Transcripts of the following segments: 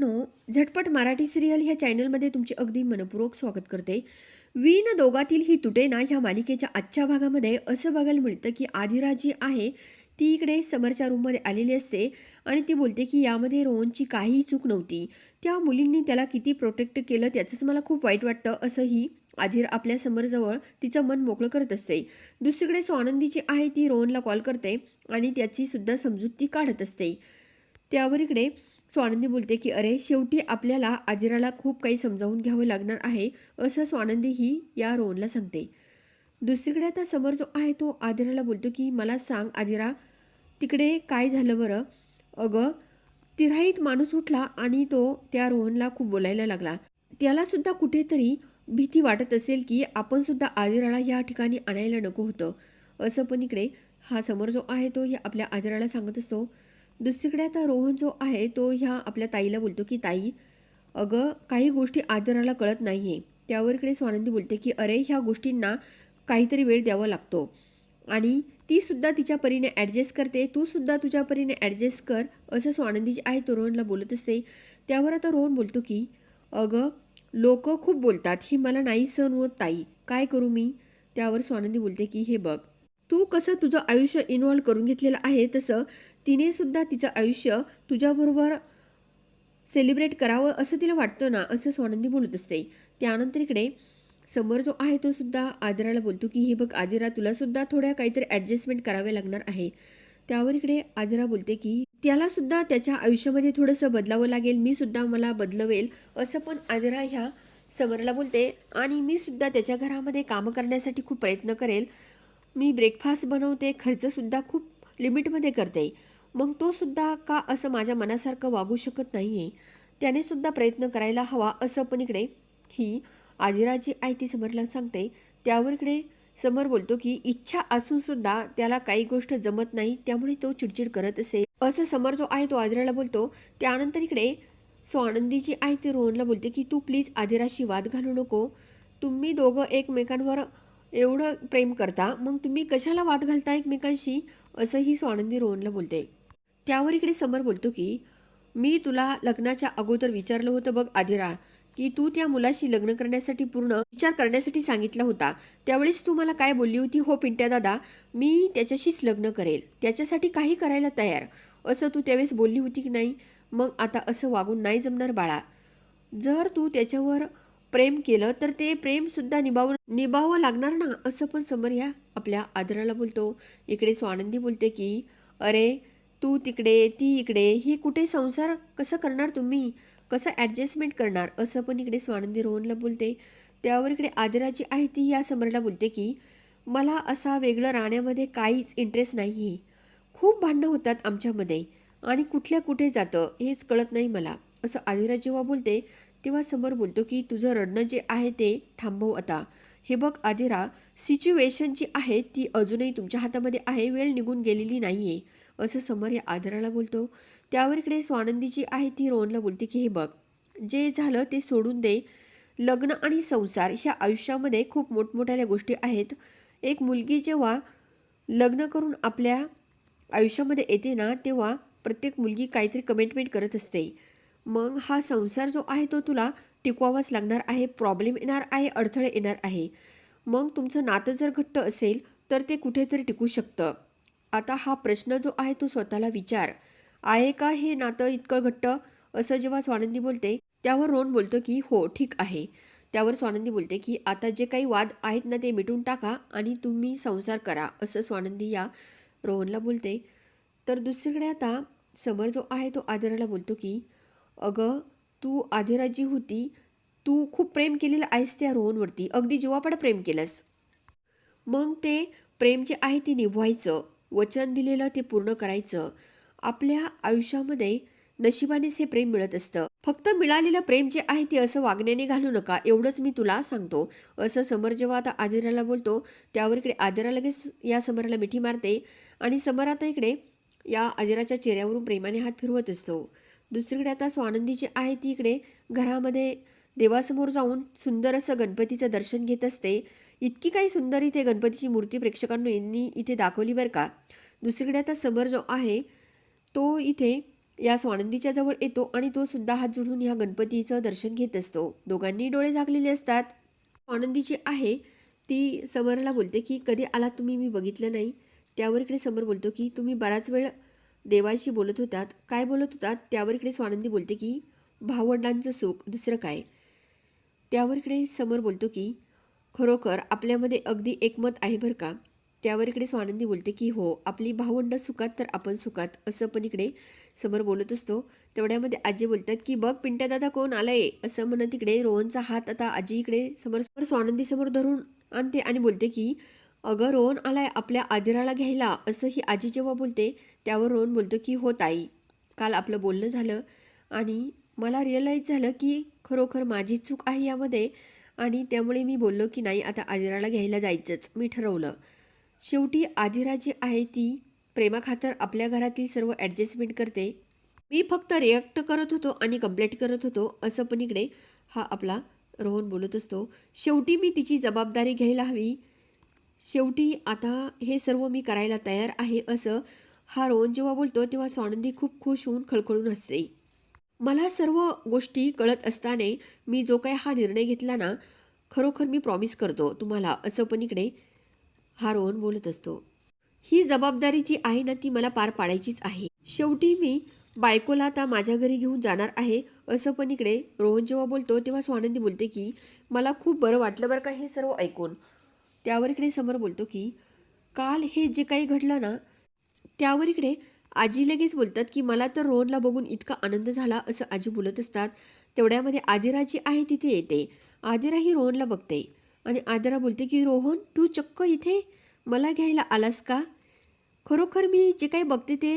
No झटपट Marathi serial ह्या चॅनलमध्ये तुमचे अगदी मनपूर्वक स्वागत करते. वीन दोघातील ही तुटेना ह्या मालिकेच्या आजच्या भागामध्ये असं बघायला मिळतं की आधिरा जी आहे ती इकडे समरच्या रूममध्ये आलेली असते आणि ती बोलते की यामध्ये रोहनची काहीही चूक नव्हती. त्या मुलींनी त्याला किती प्रोटेक्ट केलं त्याचंच मला खूप वाईट वाटतं असंही आधीर आपल्या समरजवळ तिचं मन मोकळं करत असते. दुसरीकडे स्वानंदी जी आहे ती रोहनला कॉल करते आणि त्याची सुद्धा समजूत ती काढत असते. त्यावर इकडे स्वानंदी बोलते की अरे शेवटी आपल्याला आजिराला खूप काही समजावून घ्यावं लागणार आहे असं स्वानंदी ही या रोहनला सांगते. दुसरीकडे आता समोर जो आहे तो आदिराला बोलतो की मला सांग आदिरा तिकडे काय झालं बरं? अगं तिराईत माणूस उठला आणि तो त्या रोहनला खूप बोलायला लागला. त्यालासुद्धा कुठेतरी भीती वाटत असेल की आपणसुद्धा आदिराला या ठिकाणी आणायला नको होतं. असं पण इकडे हा समोर जो आहे तो हे आपल्या आदिराला सांगत असतो. दुसरीकडे आता रोहन जो आहे तो ह्या आपल्या ताईला बोलतो की ताई अगं काही गोष्टी आदराला कळत नाही आहे त्यावर इकडे स्वानंदी बोलते की अरे ह्या गोष्टींना काहीतरी वेळ द्यावा लागतो. आणि ती सुद्धा तिच्या परीने ॲडजस्ट करते. तू सुद्धा तुझ्या परीने ॲडजस्ट कर असं स्वानंदी जी आहे तो रोहनला बोलत असते. त्यावर आता रोहन बोलतो की अगं लोक खूप बोलतात. हे मला नाही सहन होत ताई. काय करू मी? त्यावर स्वानंदी बोलते की हे बघ तू कसं तुझं आयुष्य इन्वॉल्व्ह करून घेतलेलं आहे तसं तिने सुद्धा तिचं आयुष्य तुझ्याबरोबर सेलिब्रेट करावं असं तिला वाटतं ना असं स्वानंदी बोलत असते. त्यानंतर इकडे समोर जो आहे तो सुद्धा आदिराला बोलतो की हे बघ आदिरा तुला सुद्धा थोड्या काहीतरी ॲडजस्टमेंट करावे लागणार आहे. त्यावर इकडे आदिरा बोलते की त्याला सुद्धा त्याच्या आयुष्यामध्ये थोडंसं बदलावं लागेल मी सुद्धा मला बदलवेल असं पण आदिरा ह्या समरला बोलते. आणि मी सुद्धा त्याच्या घरामध्ये कामं करण्यासाठी खूप प्रयत्न करेल मी ब्रेकफास्ट बनवते खर्चसुद्धा खूप लिमिटमध्ये करते. मग तो सुद्धा का असं माझ्या मनासारखं वागू शकत नाही आहे त्यानेसुद्धा प्रयत्न करायला हवा असं पण इकडे ही आदिराची आई ती समरला सांगते. त्यावर इकडे समर बोलतो की इच्छा असूनसुद्धा त्याला काही गोष्ट जमत नाही त्यामुळे तो चिडचिड करत असेल असं समर जो आहे तो आदिराला बोलतो. त्यानंतर इकडे सो आनंदी जी आहे ती रोहनला बोलते की तू प्लीज आदिराशी वाद घालू नको. तुम्ही दोघं एकमेकांवर एवढं प्रेम करता मग तुम्ही कशाला वाद घालता एकमेकांशी? असंही स्वानंदी रोहनला बोलते. त्यावर इकडे समर बोलतो की मी तुला लग्नाच्या अगोदर विचारलं होतं बघ आदिरा की तू त्या मुलाशी लग्न करण्यासाठी पूर्ण विचार करण्यासाठी सांगितला होता. त्यावेळेस तू मला काय बोलली होती? हो पिंट्या दादा मी त्याच्याशीच लग्न करेल. त्याच्यासाठी काही करायला तयार. असं तू त्यावेळेस बोलली होती की नाही? मग आता असं वागून नाही जमणार बाळा. जर तू त्याच्यावर प्रेम केलं तर ते प्रेमसुद्धा निभावून निभावं लागणार ना असं पण समर ह्या आपल्या आदराला बोलतो. इकडे स्वानंदी बोलते की अरे तू तिकडे ती इकडे हे कुठे संसार कसं करणार तुम्ही? कसं ॲडजस्टमेंट करणार? असं पण इकडे स्वानंदी रोहनला बोलते. त्यावर इकडे आदराची आहे ती या समरला बोलते की मला असा वेगळं राहण्यामध्ये काहीच इंटरेस्ट नाही आहे खूप भांडणं होतात आमच्यामध्ये आणि कुठल्या कुठे जातं हेच कळत नाही मला. असं आदिरा जेव्हा बोलते तेव्हा समोर बोलतो की तुझं रडणं जे आहे ते थांबव आता. हे बघ आदिरा सिच्युएशन जी आहे ती अजूनही तुमच्या हातामध्ये आहे वेळ निघून गेलेली नाही आहे असं समर या आदराला बोलतो. त्यावर इकडे स्वानंदी जी आहे ती रोहनला बोलते की हे बघ जे झालं ते सोडून दे. लग्न आणि संसार ह्या आयुष्यामध्ये खूप मोठमोठ्या गोष्टी आहेत. एक मुलगी जेव्हा लग्न करून आपल्या आयुष्यामध्ये येते ना तेव्हा प्रत्येक मुलगी काहीतरी कमिटमेंट करत असते. मग हा संसार जो आहे तो तुला टिकवावाच लागणार आहे प्रॉब्लेम येणार आहे अडथळे येणार आहे. मग तुमचं नातं जर घट्ट असेल तर ते कुठेतरी टिकू शकतं. आता हा प्रश्न जो आहे तो स्वतःला विचार. आहे का हे नातं इतकं घट्ट? असं जेव्हा स्वानंदी बोलते त्यावर रोहन बोलतो की हो ठीक आहे. त्यावर स्वानंदी बोलते की आता जे काही वाद आहेत ना ते मिटून टाका आणि तुम्ही संसार करा असं स्वानंदी या रोहनला बोलते. तर दुसरीकडे आता समर जो आहे तो आदराला बोलतो की अगं तू आदिराजी होती. तू खूप प्रेम केलेलं आहेस त्या रोहनवरती. अगदी जीवापड प्रेम केलंस. मग ते प्रेम जे आहे ते निभवायचं. वचन दिलेलं ते पूर्ण करायचं. आपल्या आयुष्यामध्ये नशिबानेच हे प्रेम मिळत असतं. फक्त मिळालेलं प्रेम जे आहे ते असं वागण्याने घालू नका. एवढंच मी तुला सांगतो. असं समर जेव्हा आता आदिराला बोलतो त्यावर इकडे आदिरा लगेच या समराला मिठी मारते आणि समर आता इकडे या आदिराच्या चेहऱ्यावरून प्रेमाने हात फिरवत असतो. दुसरीकडे आता स्वानंदी जी आहे ती इकडे घरामध्ये देवासमोर जाऊन सुंदर असं गणपतीचं दर्शन घेत असते. इतकी काही सुंदर इथे गणपतीची मूर्ती प्रेक्षकांना यांनी इथे दाखवली बरं का. दुसरीकडे आता समर जो आहे तो इथे या स्वानंदीच्या जवळ येतो आणि तो सुद्धा हात जोडून ह्या गणपतीचं दर्शन घेत असतो. दोघांनी डोळे झाकलेले असतात. स्वानंदी जी आहे ती समरला बोलते की कधी आला तुम्ही? मी बघितलं नाही. त्यावर इकडे समर बोलतो की तुम्ही बराच वेळ देवाशी बोलत होतात. काय बोलत होतात? त्यावर इकडे स्वानंदी बोलते की भावंडांचं सुख दुसरं काय? त्यावर इकडे समोर बोलतो की खरोखर आपल्यामध्ये अगदी एकमत आहे बरं का? त्यावर इकडे स्वानंदी बोलते की हो आपली भावंड सुखात तर आपण सुखात असं पण इकडे समोर बोलत असतो. तेवढ्यामध्ये आजी बोलतात की बघ पिंट्या दादा कोण आलंय? असं म्हणत इकडे रोहनचा हात आता आजी इकडे समोर समोर स्वानंदी समोर धरून आणते आणि बोलते की अगं रोहन आलाय आपल्या आदिराला घ्यायला असं ही आजी जेव्हा बोलते त्यावर रोहन बोलतो की हो ताई. काल आपलं बोलणं झालं आणि मला रिअलाईज झालं की खरोखर माझी चूक आहे यामध्ये आणि त्यामुळे मी बोललो की नाही आता आदिराला घ्यायला जायचंच. मी ठरवलं. शेवटी आदिरा जी आहे ती प्रेमाखातर आपल्या घरातील सर्व ॲडजस्टमेंट करते. मी फक्त रिॲक्ट करत होतो आणि कंप्लेंट करत होतो असं पण इकडे हा आपला रोहन बोलत असतो. शेवटी मी तिची जबाबदारी घ्यायला हवी. शेवटी आता हे सर्व मी करायला तयार आहे असं हा रोहन जेव्हा बोलतो तेव्हा स्वानंदी खूप खुश होऊन खळखळून हसते. मला सर्व गोष्टी कळत असताना मी जो काय हा निर्णय घेतला ना खरोखर मी प्रॉमिस करतो तुम्हाला असं पण इकडे हा रोहन बोलत असतो. ही जबाबदारी जी आहे ना ती मला पार पाडायचीच आहे. शेवटी मी बायकोला आता माझ्या घरी घेऊन जाणार आहे असं पण इकडे रोहन जेव्हा बोलतो तेव्हा स्वानंदी बोलते की मला खूप बरं वाटलं बरं का हे सर्व ऐकून. त्यावर इकडे समोर बोलतो की काल हे जे काही घडलं ना त्यावर इकडे आजी लगेच बोलतात की मला तर रोहनला बघून इतका आनंद झाला असं आजी बोलत असतात. तेवढ्यामध्ये आदिरा जी आहे तिथे येते. आदिरा ही रोहनला बघते. आणि आदिरा बोलते की रोहन तू चक्क इथे? मला घ्यायला आलास का? खरोखर मी जे काही बघते ते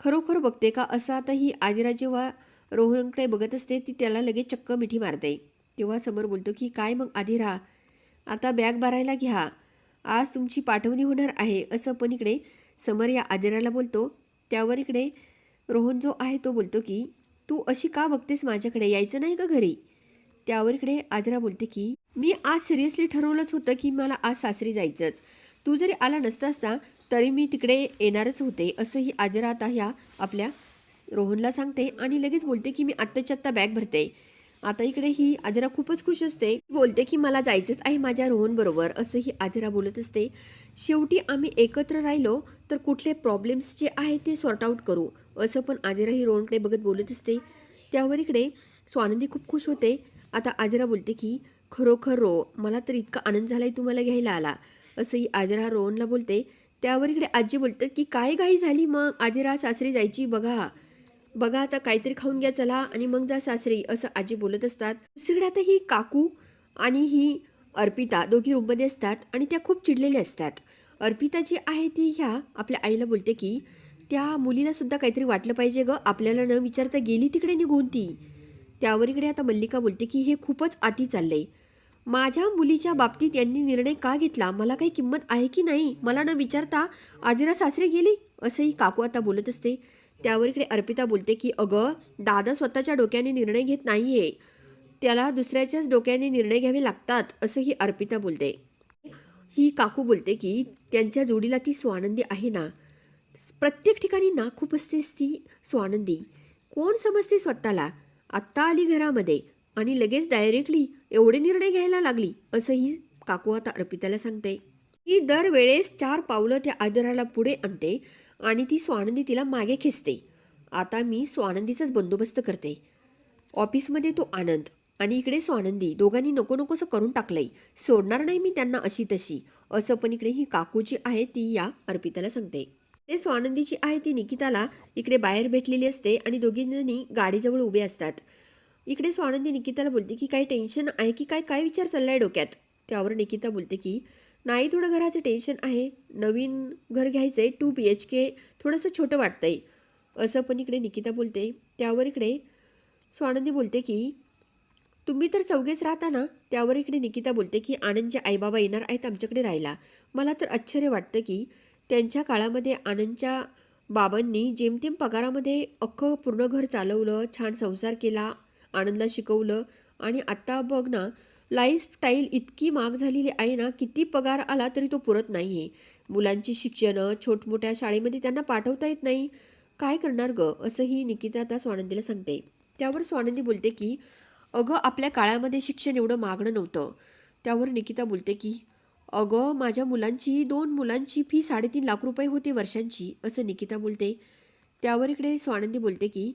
खरोखर बघते का? असं आता ही आदिरा जेव्हा रोहनकडे बघत असते ती त्याला लगेच चक्क मिठी मारते. तेव्हा समोर बोलतो की काय मग आदिरा? आता बॅग भरायला घ्या. आज तुमची पाठवणी होणार आहे असं पण इकडे समर या आदिराला बोलतो. त्यावर इकडे रोहन जो आहे तो बोलतो की तू अशी का बघतेस माझ्याकडे? यायचं नाही का घरी? त्यावर इकडे आदिरा बोलते की मी आज सिरियसली ठरवलंच होतं की मला आज सासरी जायचंच. तू जरी आला नसतास ना तरी मी तिकडे येणारच होते असंही आदिरा आता ह्या आपल्या रोहनला सांगते आणि लगेच बोलते की मी आत्ताच्या आत्ता बॅग भरते. आता इकडे ही आजरा खूपच खुश असते. बोलते की मला जायचंच आहे माझ्या रोहन बरोबर असं ही आदिरा बोलत असते. शेवटी आम्ही एकत्र राहिलो तर कुठले प्रॉब्लेम्स जे आहे ते सॉर्ट आऊट करू असं पण आदिरा ही रोहनकडे बघत बोलत असते. त्यावर इकडे स्वानंदी खूप खुश होते. आता आदिरा बोलते की खरोखर रो मला तर इतका आनंद झाला आहे तुम्हाला घ्यायला आला असंही आजरा आदिरा रोहनला बोलते. त्यावर इकडे आजी बोलतात की काय घाई झाली मग? आदिरा सासरी जायची बघा. बघा आता काहीतरी खाऊन घ्या चला. आणि मग जा सासरी असं आजी बोलत असतात. दुसरीकडे आता ही काकू आणि ही अर्पिता दोघी रूममध्ये असतात आणि त्या खूप चिडलेल्या असतात. अर्पिता जी आहे ती ह्या आपल्या आईला बोलते की त्या मुलीला सुद्धा काहीतरी वाटलं पाहिजे ग. आपल्याला न विचारता गेली तिकडे निघून ती. त्यावर इकडे आता मल्लिका बोलते की हे खूपच आती चाललंय. माझ्या मुलीच्या बाबतीत यांनी निर्णय का घेतला? मला काही किंमत आहे की नाही? मला न विचारता आदिरा सासरे गेली? असंही काकू आता बोलत असते. त्यावर इकडे अर्पिता बोलते की अगं दादा स्वतःच्या डोक्याने निर्णय घेत नाही आहे त्याला दुसऱ्याच्याच डोक्याने निर्णय घ्यावे लागतात असंही अर्पिता बोलते. ही काकू बोलते की त्यांच्या जोडीला ती स्वानंदी आहे ना. प्रत्येक ठिकाणी ना खूप असतेस ती स्वानंदी. कोण समजते स्वतःला? आत्ता आली घरामध्ये आणि लगेच डायरेक्टली एवढे निर्णय घ्यायला लागली असं ही काकू आता अर्पिताला सांगते. ती दरवेळेस चार पावलं त्या आदराला पुढे आणते आणि ती स्वानंदी तिला मागे खेचते. आता मी स्वानंदीचाच बंदोबस्त करते. ऑफिसमध्ये तो आनंद आणि इकडे स्वानंदी दोघांनी नको नकोसं करून टाकलंय. सोडणार नाही मी त्यांना अशी तशी. असं पण इकडे ही काकू जी आहे ती या अर्पिताला सांगते. ते स्वानंदी जी आहे ती निकिताला इकडे बाहेर भेटलेली असते आणि दोघींनी गाडीजवळ उभे असतात. इकडे स्वानंदी निकिताला बोलते की काही टेन्शन आहे की काय? काय विचार चाललाय डोक्यात? त्यावर निकिता बोलते की नाही थोडं घराचं टेन्शन आहे. नवीन घर घ्यायचं आहे टू बी एच के थोडंसं छोटं वाटतं आहे असं पण इकडे निकिता बोलते. त्यावर इकडे स्वानंदी बोलते की तुम्ही तर चौघेच राहता ना? त्यावर इकडे निकिता बोलते की आनंदचे आईबाबा येणार आहेत आमच्याकडे राहायला. मला तर आश्चर्य वाटतं की त्यांच्या काळामध्ये आनंदच्या बाबांनी जेमतेम पगारामध्ये अख्खं पूर्ण घर चालवलं छान संसार केला आनंदला शिकवलं आणि आत्ता बघ ना लाईफस्टाईल इतकी महाग झालेली आहे ना किती पगार आला तरी तो पुरत नाही आहे मुलांची शिक्षणं छोटमोठ्या शाळेमध्ये त्यांना पाठवता येत नाही. काय करणार ग? असंही निकिता आता स्वानंदीला सांगते. त्यावर स्वानंदी बोलते की अगं आपल्या काळामध्ये शिक्षण एवढं मागणं नव्हतं. त्यावर निकिता बोलते की अगं माझ्या मुलांची दोन मुलांची फी साडेतीन लाख रुपये होते वर्षांची असं निकिता बोलते. त्यावर इकडे स्वानंदी बोलते की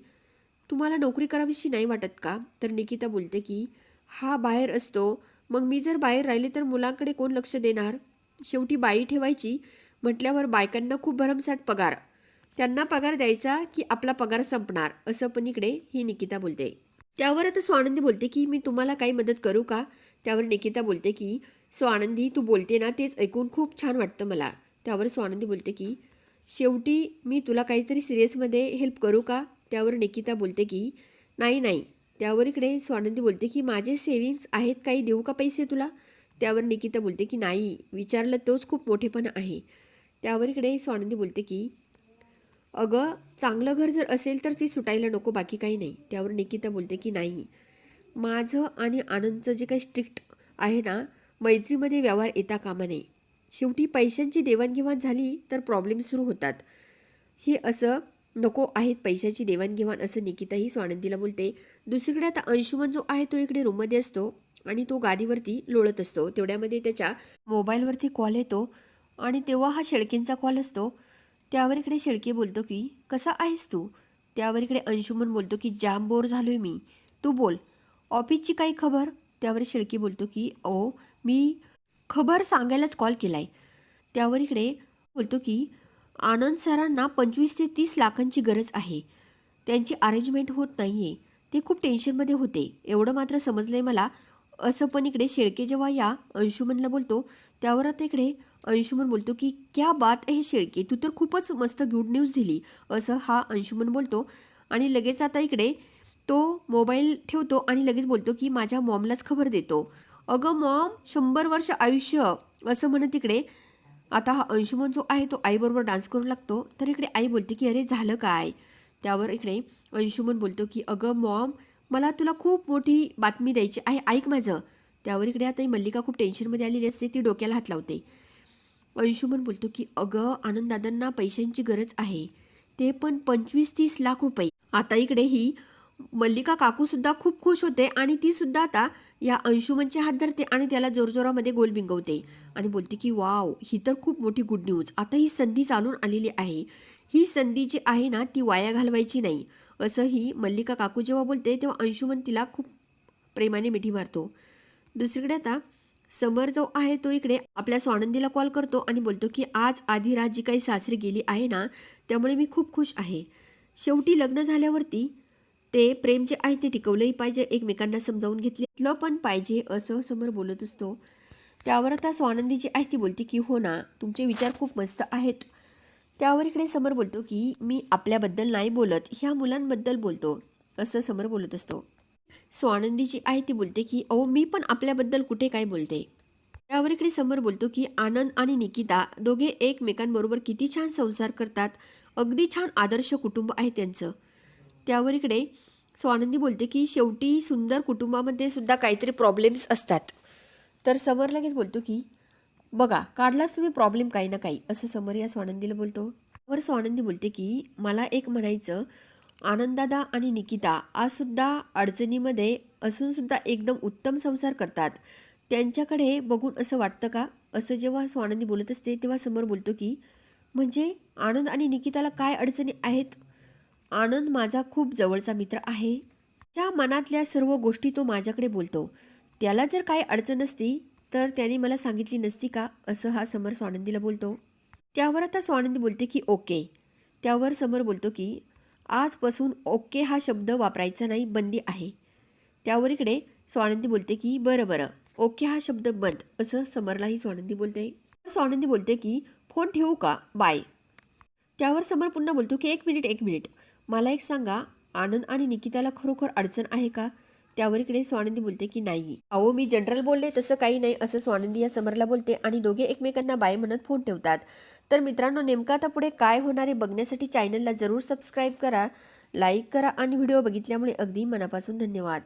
तुम्हाला नोकरी करावीशी नाही वाटत का? तर निकिता बोलते की हा बाहेर असतो. मग मी जर बाहेर राहिले तर मुलांकडे कोण लक्ष देणार? शेवटी बाई ठेवायची. म्हटल्यावर बायकांना खूप भरमसाठ पगार. त्यांना पगार द्यायचा की आपला पगार संपणार असं पण इकडे ही निकिता बोलते. त्यावर आता स्वानंदी बोलते की मी तुम्हाला काही मदत करू का? त्यावर निकिता बोलते की स्वानंदी तू बोलते ना तेच ऐकून खूप छान वाटतं मला. त्यावर स्वानंदी बोलते की शेवटी मी तुला काहीतरी सिरियसमध्ये हेल्प करू का? त्यावर निकिता बोलते की नाही नाही. त्यावर इकडे स्वानंदी बोलते की माझे सेविंग्स आहेत काही देऊ का पैसे तुला? त्यावर निकिता बोलते की नाही विचारलं तोच खूप मोठेपणा आहे. त्यावर इकडे स्वानंदी बोलते की अगं चांगलं घर जर असेल तर ती सुटायला नको बाकी काही नाही. त्यावर निकिता बोलते की नाही माझं आणि आनंदचं जे काही स्ट्रिक्ट आहे ना मैत्रीमध्ये व्यवहार येता कामा नये. शेवटी पैशांची देवाणघेवाण झाली तर प्रॉब्लेम सुरू होतात. हे असं नको आहेत पैशाची देवाणघेवाण असं निकिताही स्वानंदीला बोलते. दुसरीकडे आता अंशुमन जो आहे तो इकडे रूममध्ये असतो आणि तो गादीवरती लोळत असतो. तेवढ्यामध्ये त्याच्या मोबाईलवरती कॉल येतो आणि तेव्हा हा शेळकेंचा कॉल असतो. त्यावर इकडे शेळके बोलतो की कसा आहेस तू? त्यावर इकडे अंशुमन बोलतो की जाम बोर झालोय मी. तू बोल. ऑफिसची काही खबर? त्यावर शेळके बोलतो की ओ मी खबर सांगायलाच कॉल केलाय. त्यावर इकडे बोलतो की आनंद सरांना पंचवीस ते तीस लाखांची गरज आहे. त्यांची अरेंजमेंट होत नाही आहे ते खूप टेन्शनमध्ये होते. एवढं मात्र समजलं आहे मला. असं पण इकडे शेळके जेव्हा या अंशुमनला बोलतो त्यावर आता इकडे अंशुमन बोलतो की क्या बात आहे शेळके तू तर खूपच मस्त गुड न्यूज दिली. असं हा अंशुमन बोलतो. आणि लगेच आता इकडे तो मोबाईल ठेवतो आणि लगेच बोलतो की माझ्या मॉमलाच खबर देतो. अगं मॉम शंभर वर्ष आयुष्य असं म्हणत इकडे आता हा अंशुमन जो आहे तो आईबरोबर डान्स करू लागतो. तर इकडे आई बोलते की अरे झालं काय? त्यावर इकडे अंशुमन बोलतो की अगं मॉम मला तुला खूप मोठी बातमी द्यायची आहे. ऐक माझं. त्यावर इकडे आता ही मल्लिका खूप टेन्शनमध्ये आलेली असते ती डोक्याला हात लावते. अंशुमन बोलतो की अगं आनंददादांना पैशांची गरज आहे. ते पण पंचवीस तीस लाख रुपये. आता इकडे ही मल्लिका काकूसुद्धा खूप खुश होते आणि ती सुद्धा आता या अंशुमनचे हात धरते आणि त्याला जोरजोरामध्ये गोल बिंगवते. आणि बोलते की वाव ही तर खूप मोठी गुड न्यूज आता ही संधी चालून आलेली आहे. ही संधी जी आहे ना ती वाया घालवायची नाही. असं ही मल्लिका काकू जेव्हा बोलते तेव्हा अंशुमन तिला खूप प्रेमाने मिठी मारतो. दुसरीकडे आता समर जो आहे तो इकडे आपल्या स्वानंदीला कॉल करतो आणि बोलतो की आज आधी रात जी काही सासरी गेली आहे ना त्यामुळे मी खूप खुश आहे. शेवटी लग्न झाल्यावरती ते प्रेम जे आहे ते टिकवलंही पाहिजे एकमेकांना समजावून घेतलं पण पाहिजे असं समोर बोलत असतो. त्यावर आता स्वानंदी जी आहे ती बोलते की हो ना तुमचे विचार खूप मस्त आहेत. त्यावर इकडे समर बोलतो की मी आपल्याबद्दल नाही बोलत ह्या मुलांबद्दल बोलतो असं समर बोलत असतो. स्वानंदी जी आहे ती बोलते की अहो मी पण आपल्याबद्दल कुठे काय बोलते? त्यावर इकडे समर बोलतो की आनंद आणि निकिता दोघे एकमेकांबरोबर किती छान संसार करतात. अगदी छान आदर्श कुटुंब आहे त्यांचं. त्यावर इकडे स्वानंदी बोलते की शेवटी सुंदर कुटुंबामध्ये सुद्धा काहीतरी प्रॉब्लेम्स असतात. तर समर लगेच बोलतो की बघा काढलाच तुम्ही प्रॉब्लेम काही ना काही असं समर या स्वानंदीला बोलतो. वर स्वानंदी बोलते की मला एक म्हणायचं आनंदादा आणि निकिता आजसुद्धा अडचणीमध्ये असूनसुद्धा एकदम उत्तम संसार करतात. त्यांच्याकडे बघून असं वाटतं का? असं जेव्हा स्वानंदी बोलत असते तेव्हा समोर बोलतो की म्हणजे आनंद आणि निकिताला काय अडचणी आहेत? आनंद माझा खूप जवळचा मित्र आहे. ज्या मनातल्या सर्व गोष्टी तो माझ्याकडे बोलतो. त्याला जर काही अडचण असती तर त्याने मला सांगितली नसती का? असं हा समर स्वानंदीला बोलतो. त्यावर आता स्वानंदी बोलते की ओके. त्यावर समर बोलतो की आजपासून ओके हा शब्द वापरायचा नाही बंदी आहे. त्यावर इकडे स्वानंदी बोलते की बरं बरं. ओके हा शब्द बंद. असं समरलाही स्वानंदी बोलते. स्वानंदी बोलते की फोन ठेवू का? बाय. त्यावर समर पुन्हा बोलतो की एक मिनिट एक मिनिट. मला एक सांगा आनंद आणि निकिताला खरोखर अडचण आहे का? त्यावर इकडे स्वानंदी बोलते की नाही. अहो मी जनरल बोलले तसं काही नाही असं स्वानंदी या समरला बोलते आणि दोघे एकमेकांना बाय म्हणत फोन ठेवतात. तर मित्रांनो नेमकं आता पुढे काय होणार आहे बघण्यासाठी चॅनलला जरूर सबस्क्राईब करा लाईक करा आणि व्हिडिओ बघितल्यामुळे अगदी मनापासून धन्यवाद.